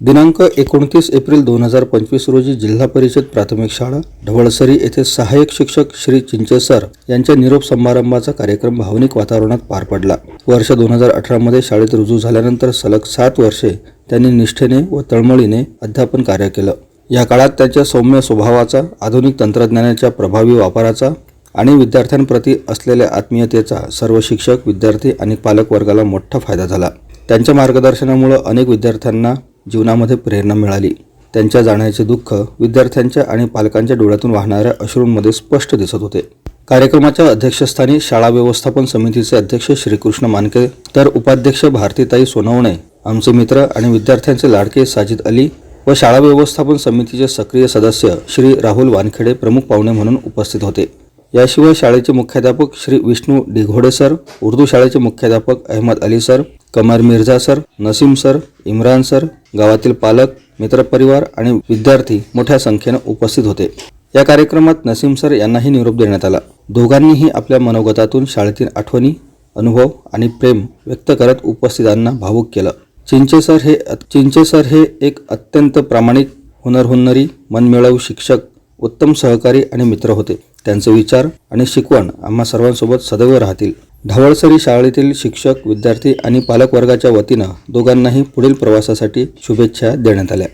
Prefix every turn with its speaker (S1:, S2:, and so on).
S1: दिनांक एकोणतीस एप्रिल दोन हजार पंचवीस रोजी जिल्हा परिषद प्राथमिक शाळा ढवळसरी येथे सहाय्यक शिक्षक श्री चिंचे सर यांच्या निरोप समारंभाचा कार्यक्रम भावनिक वातावरणात पार पडला. वर्ष दोन हजार अठरामध्ये शाळेत रुजू झाल्यानंतर सलग सात वर्षे त्यांनी निष्ठेने व तळमळीने अध्यापन कार्य केलं. या काळात त्यांच्या सौम्य स्वभावाचा आधुनिक तंत्रज्ञानाच्या प्रभावी वापराचा आणि विद्यार्थ्यांप्रती असलेल्या आत्मीयतेचा सर्व शिक्षक विद्यार्थी आणि पालक वर्गाला मोठा फायदा झाला. त्यांच्या मार्गदर्शनामुळे अनेक विद्यार्थ्यांना जीवनामध्ये प्रेरणा मिळाली. त्यांच्या जाण्याचे दुःख विद्यार्थ्यांच्या आणि पालकांच्या डोळ्यातून वाहणाऱ्या अश्रूंमध्ये स्पष्ट दिसत होते. कार्यक्रमाच्या अध्यक्षस्थानी शाळा व्यवस्थापन समितीचे अध्यक्ष श्रीकृष्ण मानके तर उपाध्यक्ष भारतीताई सोनवणे आमचे मित्र आणि विद्यार्थ्यांचे लाडके साजिद अली व शाळा व्यवस्थापन समितीचे सक्रिय सदस्य श्री राहुल वानखेडे प्रमुख पाहुणे म्हणून उपस्थित होते. याशिवाय शाळेचे मुख्याध्यापक श्री विष्णू डिघोडे सर उर्दू शाळेचे मुख्याध्यापक Ahmad Ali sir Qamar Mirza sir Nasim sir Imran sir गावातील पालक मित्रपरिवार आणि विद्यार्थी मोठ्या संख्येनं उपस्थित होते. या कार्यक्रमात नसीम सर यांनाही निरोप देण्यात आला. दोघांनीही आपल्या मनोगतातून शाळेतील आठवणी अनुभव आणि प्रेम व्यक्त करत उपस्थितांना भावूक केलं. चिंचे सर हे चिंचे सर हे एक अत्यंत प्रामाणिक हुनरहुन्नरी मनमिळावू शिक्षक उत्तम सहकारी आणि मित्र होते. त्यांचे विचार आणि शिकवण आम्हा सर्वांसोबत सदैव राहतील. ढवळसरी शाळेतील शिक्षक विद्यार्थी आणि पालकवर्गाच्या वतीनं दोघांनाही पुढील प्रवासासाठी शुभेच्छा देण्यात आल्या.